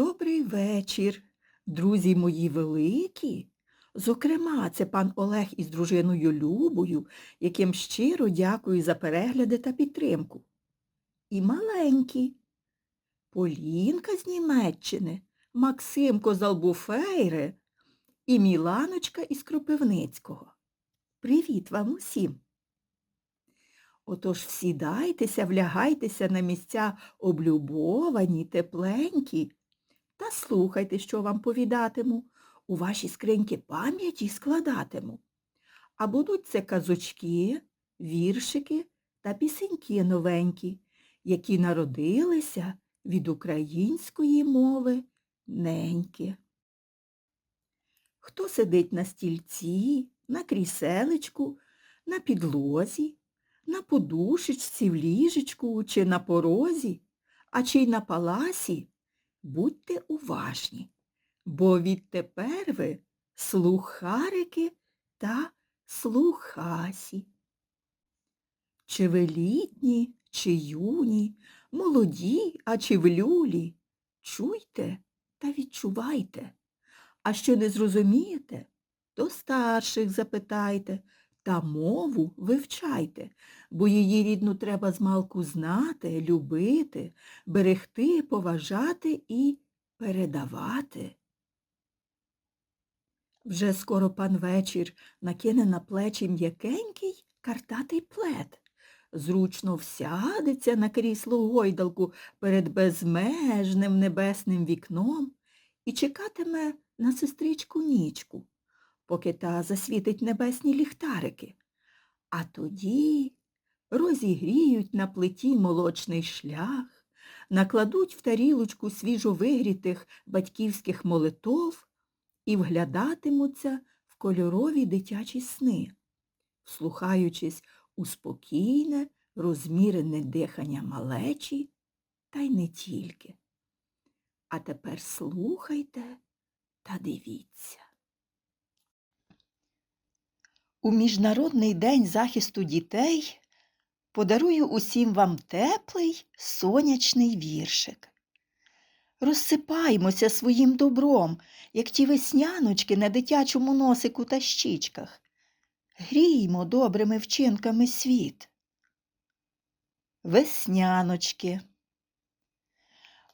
Добрий вечір, друзі мої великі. Зокрема, це пан Олег із дружиною Любою, яким щиро дякую за перегляди та підтримку. І маленькі. Полінка з Німеччини, Максимко з Албуфейри і Міланочка із Кропивницького. Привіт вам усім! Отож всідайтеся, влягайтеся на місця облюбовані, тепленькі, слухайте, що вам повідатиму, у ваші скриньки пам'яті складатиму. А будуть це казочки, віршики та пісеньки новенькі, які народилися від української мови неньки. Хто сидить на стільці, на кріселечку, на підлозі, на подушечці, в ліжечку чи на порозі, а чи й на паласі, будьте уважні, бо відтепер ви слухарики та слухасі. Чи ви літні, чи юні, молоді, а чи в люлі, чуйте та відчувайте. А що не зрозумієте, то старших запитайте та мову вивчайте, бо її рідну треба змалку знати, любити, берегти, поважати і передавати. Вже скоро пан вечір накине на плечі м'якенький картатий плед, зручно всядеться на крісло гойдалку перед безмежним небесним вікном і чекатиме на сестричку нічку, поки та засвітить небесні ліхтарики. А тоді розігріють на плиті молочний шлях, накладуть в тарілочку свіжовигрітих батьківських молитов і вглядатимуться в кольорові дитячі сни, вслухаючись у спокійне, розмірене дихання малечі, та й не тільки. А тепер слухайте та дивіться. У Міжнародний день захисту дітей подарую усім вам теплий сонячний віршик. Розсипаймося своїм добром, як ті весняночки на дитячому носику та щічках. Гріймо добрими вчинками світ. Весняночки.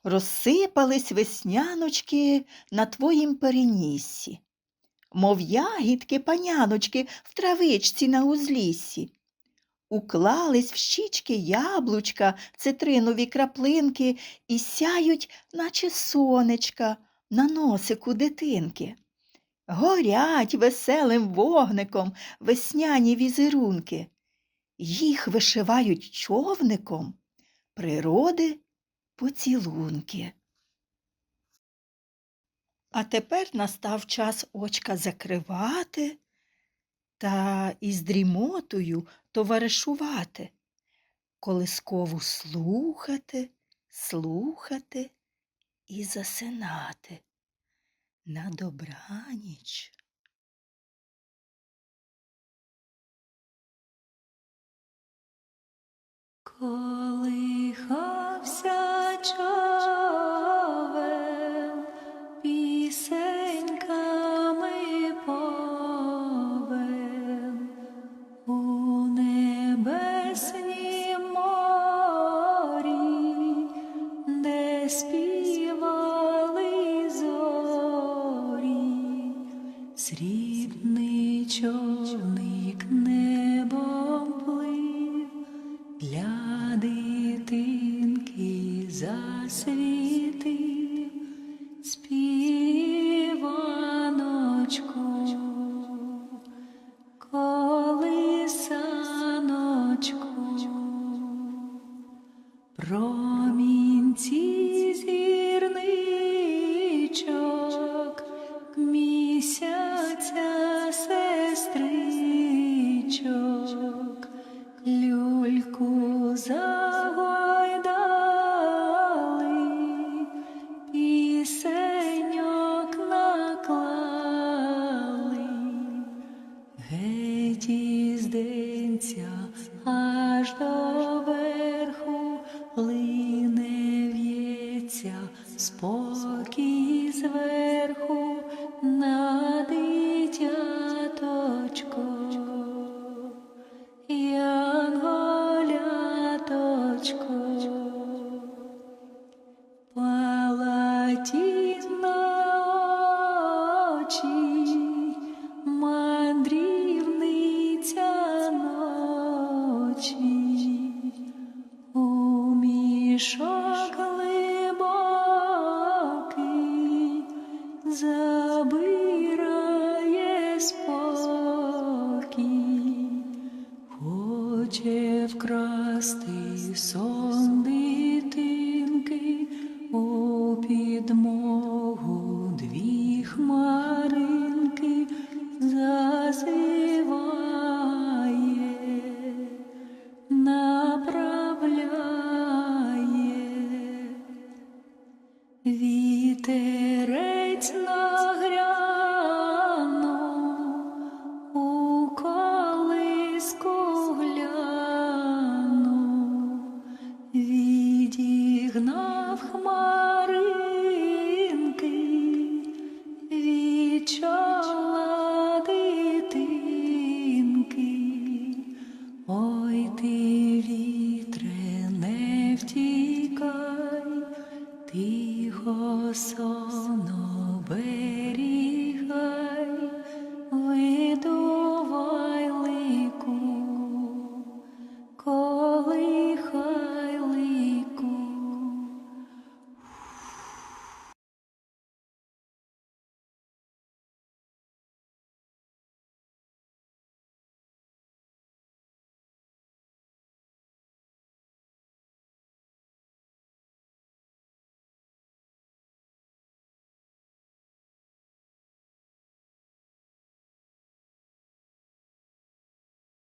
Розсипались весняночки на твоїм переніссі, мов ягідки паняночки в травичці на узліссі. Уклались в щічки яблучка, цитринові краплинки і сяють, наче сонечка, на носику дитинки. Горять веселим вогником весняні візерунки. Їх вишивають човником природи поцілунки. А тепер настав час очка закривати та із дрімотою товаришувати, колискову слухати, слухати і засинати. На добраніч. Колихався срібний човник небом плив, для дитинки засвітив спокій зверху на дитяточко. Вітерець нагрянув, у колиску глянув, відігнав so